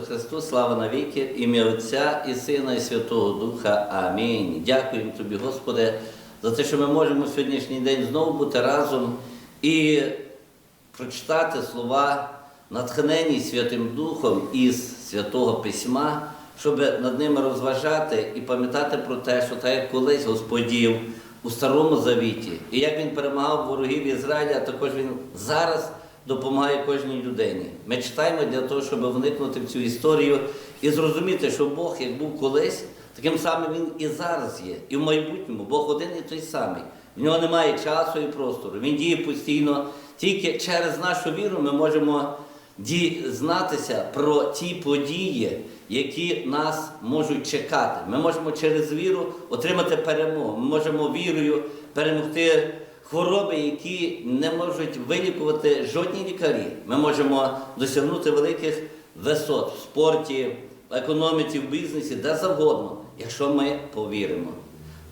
Ісусу Христу, слава навіки, ім'я Отця і Сина, і Святого Духа. Амінь. Дякуємо Тобі, Господи, за те, що ми можемо сьогоднішній день знову бути разом і прочитати слова, натхнені Святим Духом із Святого Письма, щоб над ними розважати і пам'ятати про те, що так як колись Господь діяв у Старому Завіті, і як Він перемагав ворогів Ізраїля, також Він зараз допомагає кожній людині. Ми читаємо для того, щоб вникнути в цю історію і зрозуміти, що Бог, як був колись, таким самим Він і зараз є, і в майбутньому Бог один і той самий. В нього немає часу і простору. Він діє постійно. Тільки через нашу віру ми можемо дізнатися про ті події, які нас можуть чекати. Ми можемо через віру отримати перемогу. Ми можемо вірою перемогти хвороби, які не можуть вилікувати жодні лікарі. Ми можемо досягнути великих висот в спорті, в економіці, в бізнесі, де завгодно, якщо ми повіримо.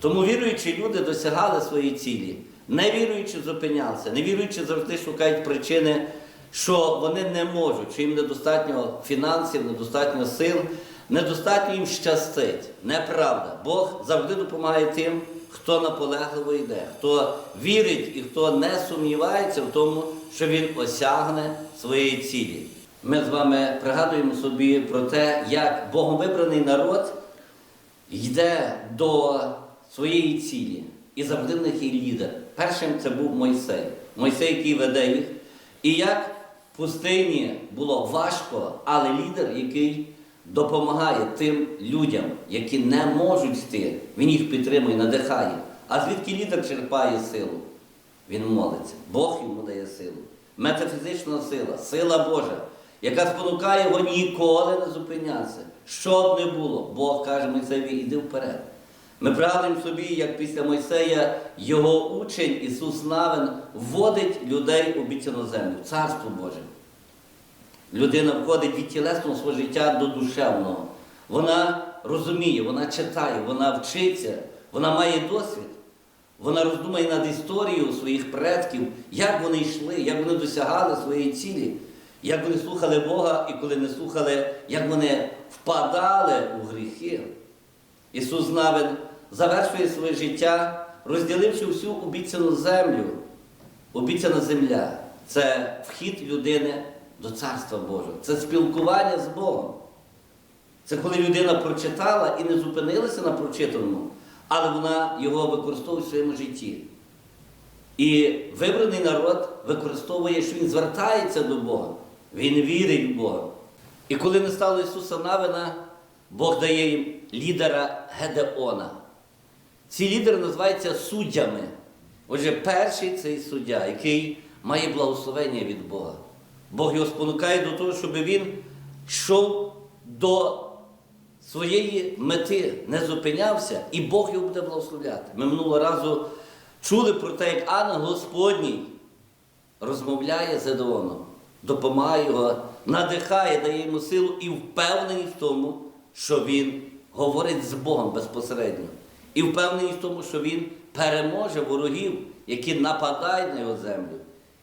Тому віруючі люди досягали свої цілі. Невіруючі зупинялися, невіруючі завжди шукають причини, що вони не можуть, що їм недостатньо фінансів, недостатньо сил, недостатньо їм щастить. Неправда. Бог завжди допомагає тим, хто наполегливо йде, хто вірить і хто не сумнівається в тому, що він осягне своєї цілі. Ми з вами пригадуємо собі про те, як Богом вибраний народ йде до своєї цілі. І завжди в них є лідер. Першим це був Мойсей. Мойсей, який веде їх. І як в пустині було важко, але лідер, який допомагає тим людям, які не можуть йти, він їх підтримує, надихає. А звідки лідер черпає силу? Він молиться. Бог йому дає силу. Метафізична сила, сила Божа, яка спонукає його ніколи не зупинятися. Що б не було, Бог каже Мойсеєві, іди вперед. Ми пригадуємо собі, як після Мойсея його учень Ісус Навин вводить людей у обіцяну землю, Царство Боже. Людина входить від тілесного свого життя до душевного. Вона розуміє, вона читає, вона вчиться, вона має досвід. Вона роздумає над історією своїх предків, як вони йшли, як вони досягали своєї цілі, як вони слухали Бога і коли не слухали, як вони впадали у гріхи. Ісус Навин завершує своє життя, розділивши всю обіцяну землю. Обіцяна земля це вхід людини до Царства Божого, це спілкування з Богом. Це коли людина прочитала і не зупинилася на прочитаному, але вона його використовує в своєму житті. І вибраний народ використовує, що він звертається до Бога, він вірить в Бога. І коли не стало Ісуса Навина, Бог дає їм лідера Гедеона. Ці лідери називаються суддями. Отже, перший цей суддя, який має благословення від Бога. Бог його спонукає до того, щоб він йшов до своєї мети, не зупинявся, і Бог його буде благословляти. Ми минулого разу чули про те, як ангел Господній розмовляє з Едеоном, допомагає його, надихає, дає йому силу і впевнений в тому, що він говорить з Богом безпосередньо. І впевнений в тому, що він переможе ворогів, які нападають на його землю.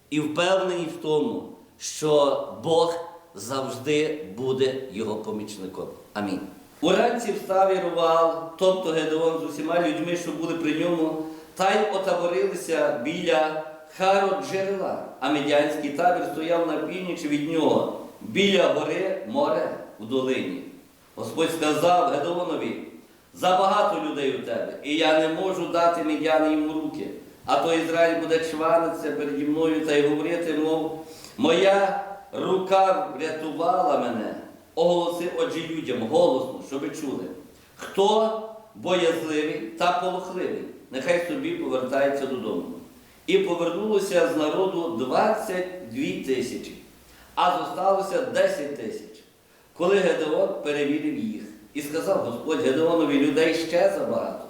І впевнений в тому, що Бог завжди буде його помічником. Амінь. Уранці встав Єрувал, тобто Гедеон з усіма людьми, що були при ньому, та й отаборилися біля Харод джерела, а медянський табір стояв на північ від нього, біля гори море в долині. Господь сказав Гедеонові, забагато людей у тебе, і я не можу дати медяни їм у руки. А то Ізраїль буде чванитися переді мною та й говорити, мов, моя рука врятувала мене. Оголоси отже людям голосно, щоб ви чули. Хто боязливий та полохливий, нехай собі повертається додому. І повернулося з народу 22 тисячі, а зосталося 10 тисяч. Коли Гедеон перевірив їх і сказав Господь Гедеонові людей ще забагато.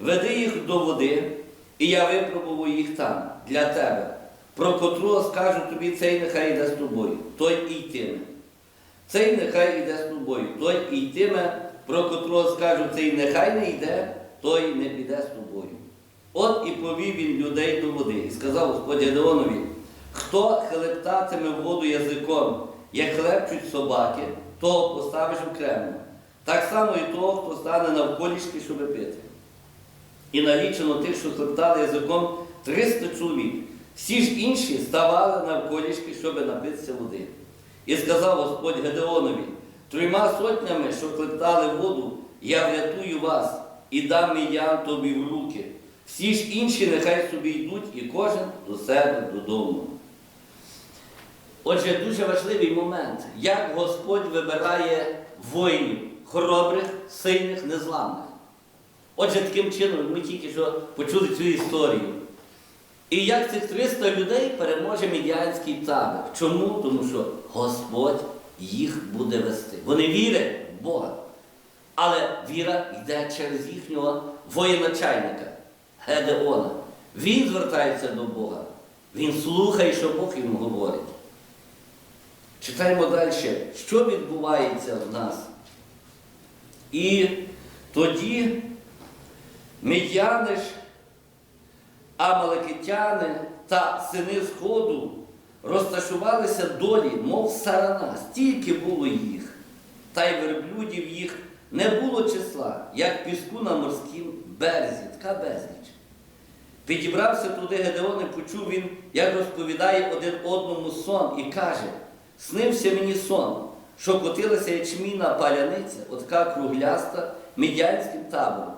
Веди їх до води, і я випробую їх там для тебе. Про котру скажу тобі, цей нехай йде з тобою, той і йтиме. Цей нехай йде з тобою, той і йтиме, про котрого скажу, цей нехай не йде, той не піде з тобою. От і повів він людей до води, і сказав Господь Гедеонові, хто хлептатиме воду язиком, як хлепчуть собаки, того поставиш окремо. Так само і того, хто стане навколішки, щоб пити. І налічено тих, що хлептали язиком 300 чоловік. Всі ж інші ставали навколішки, щоб напитися води. І сказав Господь Гедеонові, трьома сотнями, що хлептали воду, я врятую вас і дам міян тобі в руки. Всі ж інші нехай собі йдуть, і кожен до себе додому. Отже, дуже важливий момент, як Господь вибирає воїнів, хоробрих, сильних, незламних. Отже, таким чином ми тільки що почули цю історію. І як цих 300 людей переможе медіанський табір. Чому? Тому що Господь їх буде вести. Вони вірять в Бога. Але віра йде через їхнього воєначальника Гедеона. Він звертається до Бога. Він слухає, що Бог йому говорить. Читаємо далі, що відбувається в нас. І тоді медяни ж, амалекитяни та сини Сходу розташувалися долі, мов сарана, стільки було їх, та й верблюдів їх не було числа, як піску на морськім березі, така безліч. Підібрався туди Гедеон і почув він, як розповідає один одному сон, і каже: снився мені сон, що котилася ячміна паляниця, отака кругляста, медянським табором,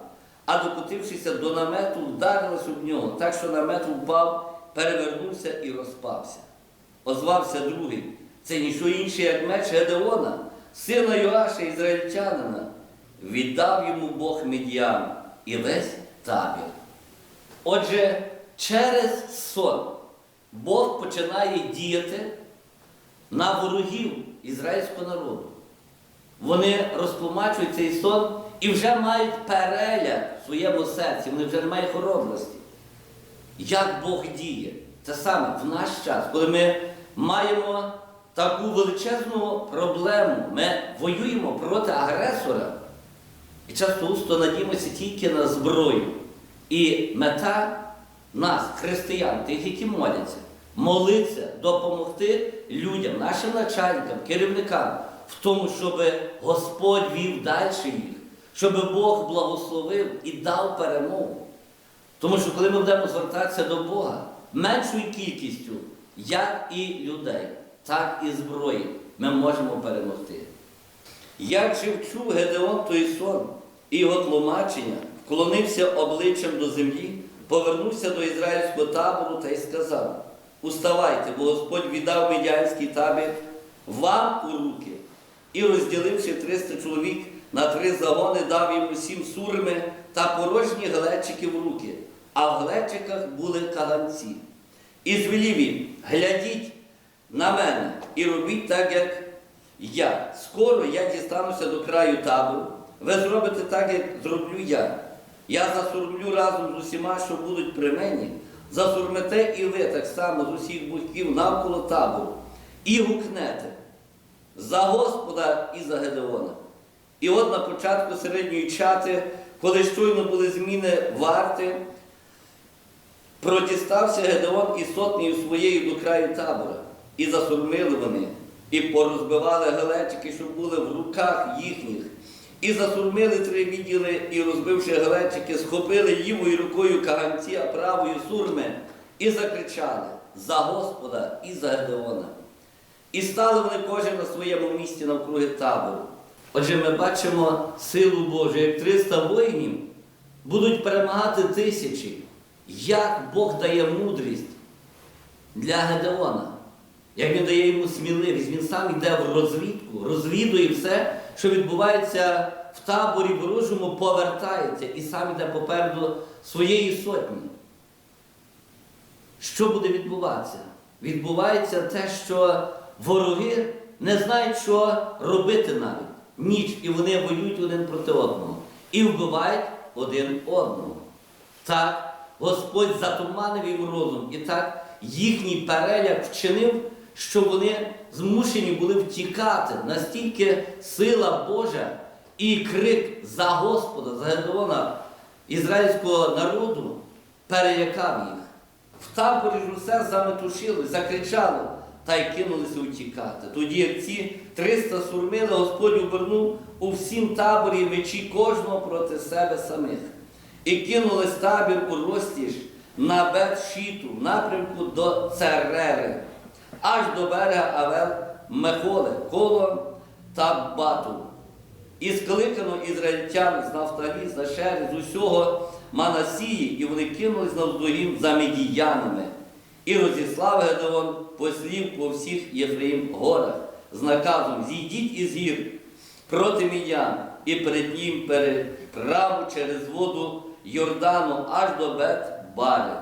а докотившися до намету, вдарилась об нього, так що намет впав, перевернувся і розпався. Озвався другий. Це ніщо інше, як меч Гедеона, сина Йоаша, ізраїльтянина. Віддав йому Бог Медіан і весь табір. Отже, через сон Бог починає діяти на ворогів ізраїльського народу. Вони розтлумачують цей сон і вже мають переляк в своєму серці, вони вже не мають хоробрості. Як Бог діє? Це саме в наш час, коли ми маємо таку величезну проблему, ми воюємо проти агресора і часто усто надіємося тільки на зброю. І мета нас, християн, тих, які моляться, молитися, допомогти людям, нашим начальникам, керівникам в тому, щоб Господь вів далі їх, щоб Бог благословив і дав перемогу. Тому що коли ми будемо звертатися до Бога меншою кількістю, як і людей, так і зброї, ми можемо перемогти. Як же вчув Гедеон той сон і його тлумачення, вклонився обличчям до землі, повернувся до ізраїльського табору та й сказав: Уставайте, бо Господь віддав медіанський табір вам у руки. І розділивши 300 чоловік на три загони, дав йому сім сурми та порожні глечики в руки, а в глечиках були каганці. І звелів їм, глядіть на мене і робіть так, як я. Скоро я дістануся до краю табору. Ви зробите так, як зроблю я. Я засурмлю разом з усіма, що будуть при мені. Засурмете і ви так само з усіх боків навколо табору. І гукнете за Господа і за Гедеона. І от на початку середньої чати, коли щойно були зміни варти, Протістався Гедеон і сотнею своєю до краю табора, і засурмили вони, і порозбивали галечики, що були в руках їхніх, і засурмили три відділи, і, розбивши галечики, схопили лівою рукою каганці, а правою сурми, і закричали за Господа і за Гедеона. І стали вони кожен на своєму місці навкруги табору. Отже, ми бачимо силу Божу, як 300 воїнів будуть перемагати тисячі. Як Бог дає мудрість для Гедеона, як він дає йому сміливість, він сам йде в розвідку, розвідує все, що відбувається в таборі ворожому, повертається і сам йде попереду своєї сотні. Що буде відбуватися? Відбувається те, що вороги не знають, що робити навіть ніч, і вони воюють один проти одного і вбивають один одного. Так. Господь затуманив їм розум, і так їхній переляк вчинив, що вони змушені були втікати. Настільки сила Божа і крик за Господа, за Гедеона ізраїльського народу перелякав їх. В таборі ж усе заметушили, закричало: та й кинулися утікати. Тоді, як ці 300 сурмили, Господь обернув у всім таборі мечі кожного проти себе самих. І кинулись табір у розтіж на Бет-Шіту, в напрямку до Церери, аж до берега Авел Мехоле, коло та Бату. І скликано ізраїльтян з Нафталі, з Ашери, з усього Манасії, і вони кинулись навздогін за медіянами. І розіслав Гедеон послів по всіх Єфраїм горах з наказом зійдіть із гір проти мідян і перед ним переправу через воду Йордану аж до Бет-Бари.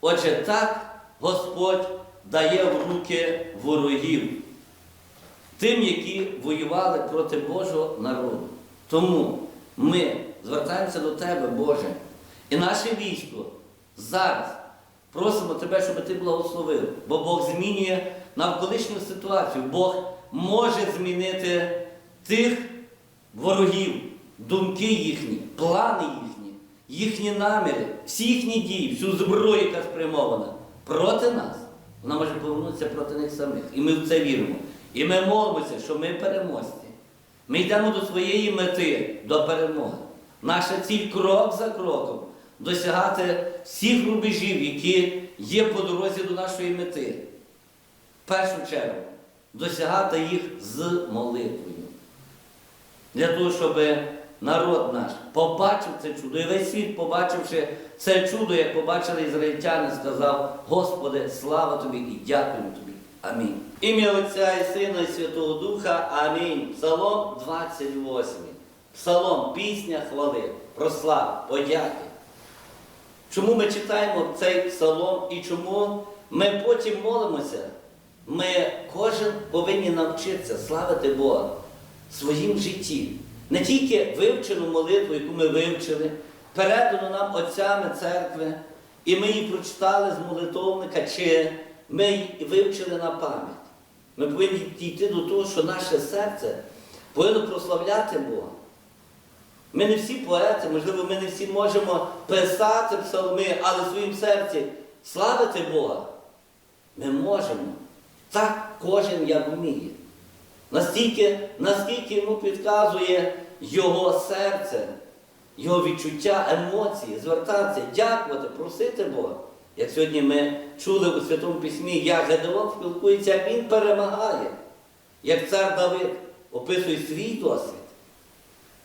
Отже, так Господь дає в руки ворогів тим, які воювали проти Божого народу. Тому ми звертаємося до Тебе, Боже, і наше військо зараз просимо Тебе, щоб Ти благословив, бо Бог змінює навколишню ситуацію. Бог може змінити тих ворогів, думки їхні, плани їхні, їхні наміри, всі їхні дії, всю зброю, яка спрямована проти нас. Вона може повернутися проти них самих. І ми в це віримо. І ми молимося, що ми переможці. Ми йдемо до своєї мети, до перемоги. Наша ціль крок за кроком досягати всіх рубежів, які є по дорозі до нашої мети. В першу чергу досягати їх з молитвою. Для того, щоб народ наш побачив це чудо. І весь світ, побачивши це чудо, як побачили ізраїльтяни, сказав, Господи, слава тобі і дякуємо тобі. Амінь. Ім'я Отця і Сина, і Святого Духа. Амінь. Псалом 28. Псалом, пісня хвали, прослав, подяки. Чому ми читаємо цей псалом і чому ми потім молимося? Ми кожен повинні навчитися славити Бога в своїм житті. Не тільки вивчену молитву, яку ми вивчили, передану нам отцями церкви, і ми її прочитали з молитовника, чи ми її вивчили на пам'ять. Ми повинні дійти до того, що наше серце повинно прославляти Бога. Ми не всі поети, можливо, ми не всі можемо писати псалми, але в своїм серці славити Бога ми можемо. Так кожен як вміє. Настільки, наскільки йому підказує його серце, його відчуття, емоції, звертатися, дякувати, просити Бога. Як сьогодні ми чули у Святому Письмі, як Гедеон спілкується, він перемагає. Як цар Давид описує свій досвід.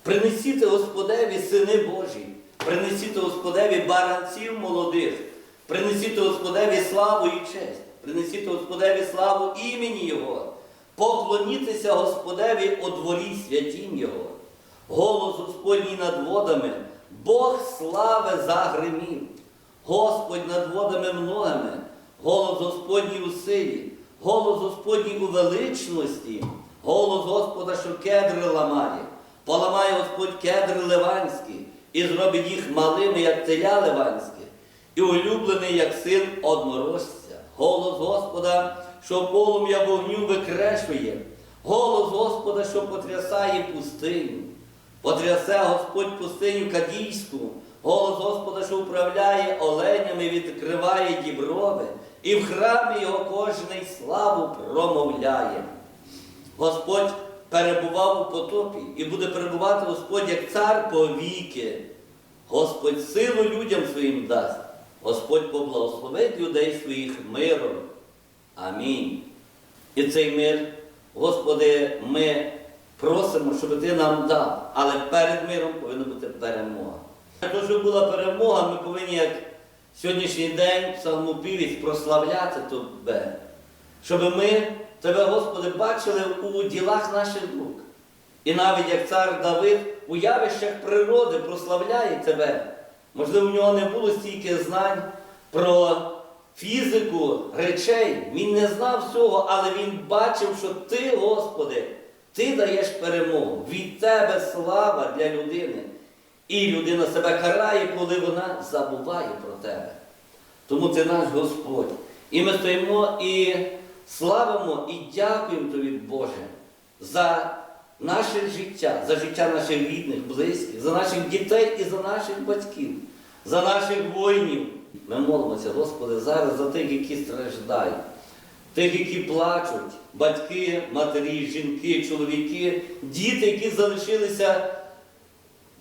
Принесіть Господеві сини Божі, принесіть Господеві баранців молодих, принесіть Господеві славу і честь, принесіть Господеві славу імені Його, поклонітеся Господеві у дворі святім Його. Голос Господній над водами, Бог слави загримів, Господь над водами многими, голос Господній у силі, голос Господній у величності, голос Господа, що кедри ламає. Поламає Господь кедри ливанські і зробить їх малими, як теля ливанське, і улюблений, як син однорожця. Голос Господа, що полум'я вогню викрешує, голос Господа, що потрясає пустиню. Потрясе Господь пустиню Кадійську, голос Господа, що управляє оленями, відкриває діброви, і в храмі його кожний славу промовляє. Господь перебував у потопі і буде перебувати Господь як цар повіки. Господь силу людям своїм дасть. Господь поблагословить людей своїх миром. Амінь. І цей мир, Господи, ми просимо, щоб Ти нам дав. Але перед миром повинна бути перемога. Того, щоб була перемога, ми повинні, як сьогоднішній день, псалмопівець, прославляти Тебе. Щоб ми Тебе, Господи, бачили у ділах наших рук. І навіть як цар Давид у явищах природи прославляє Тебе. Можливо, в нього не було стільки знань про фізику речей. Він не знав всього, але він бачив, що Ти, Господи, Ти даєш перемогу. Від Тебе слава для людини. І людина себе карає, коли вона забуває про Тебе. Тому це наш Господь. І ми стоїмо і славимо і дякуємо Тобі, Боже, за наше життя, за життя наших рідних, близьких, за наших дітей і за наших батьків, за наших воїнів. Ми молимося, Господи, зараз за тих, які страждають. тих, які плачуть, батьки, матері, жінки, чоловіки, діти, які залишилися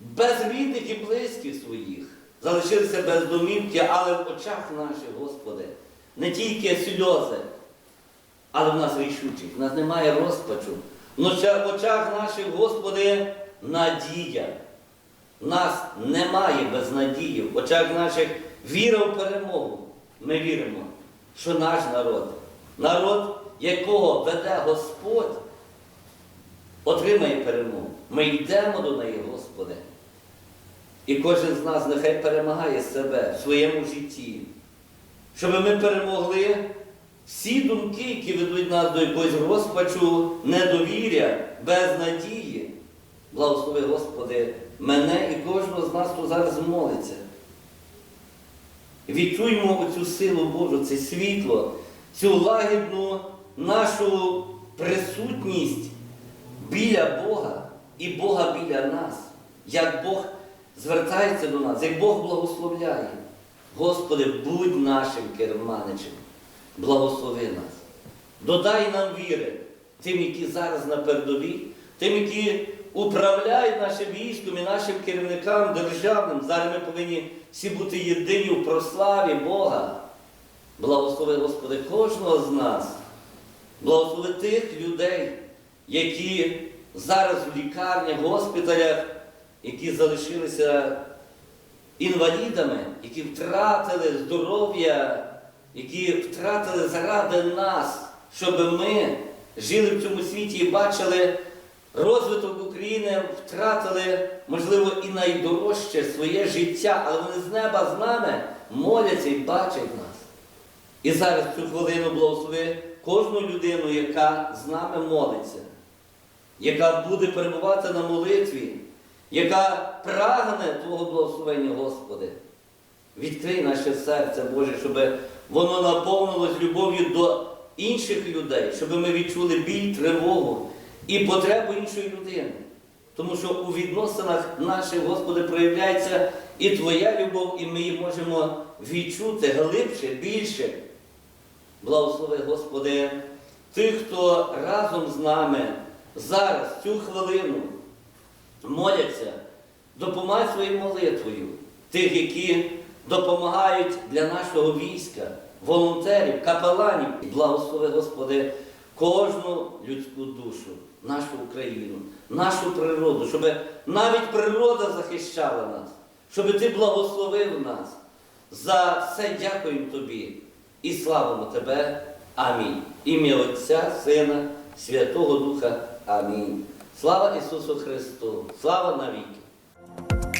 без рідних і близьких своїх, залишилися без домівки, але в очах наших, Господи, не тільки сльози, але в нас рішучих, в нас немає розпачу. В очах наших, Господи, надія. Нас немає безнадії. В очах наших віра в перемогу. Ми віримо, що наш народ, народ, якого веде Господь, отримає перемогу. Ми йдемо до неї, Господи. І кожен з нас нехай перемагає себе в своєму житті, щоб ми перемогли всі думки, які ведуть нас до якогось розпачу, недовір'я, безнадії. Благослови, Господи, мене і кожного з нас, хто зараз молиться. Відчуймо оцю силу Божу, це світло, цю лагідну нашу присутність біля Бога і Бога біля нас, як Бог звертається до нас, як Бог благословляє. Господи, будь нашим керманичем, благослови нас. Додай нам віри тим, які зараз на передовій, тим, які управляють нашим військом і нашим керівникам державним. Зараз ми повинні всі бути єдині в прославі Бога. Благослови, Господи, кожного з нас. Благослови тих людей, які зараз в лікарнях, госпіталях, які залишилися інвалідами, які втратили здоров'я, які втратили заради нас, щоб ми жили в цьому світі і бачили розвиток України, втратили, можливо, і найдорожче своє життя, але вони з неба з нами моляться і бачать нас. І зараз цю хвилину благослови кожну людину, яка з нами молиться, яка буде перебувати на молитві, яка прагне Твого благословення, Господи. Відкрий наше серце, Боже, щоб воно наповнилось любов'ю до інших людей, щоб ми відчули біль, тривогу і потребу іншої людини. Тому що у відносинах наших, Господи, проявляється і Твоя любов, і ми її можемо відчути глибше, більше. Благослови, Господи, тих, хто разом з нами зараз, цю хвилину, моляться, допомагай своєю молитвою, тих, які допомагають для нашого війська, волонтерів, капеланів. Благослови, Господи, кожну людську душу, нашу Україну, нашу природу, щоб навіть природа захищала нас, щоб Ти благословив нас. За все дякуємо Тобі і славимо Тебе. Амінь. Ім'я Отця, Сина, Святого Духа. Амінь. Слава Ісусу Христу! Слава навіки!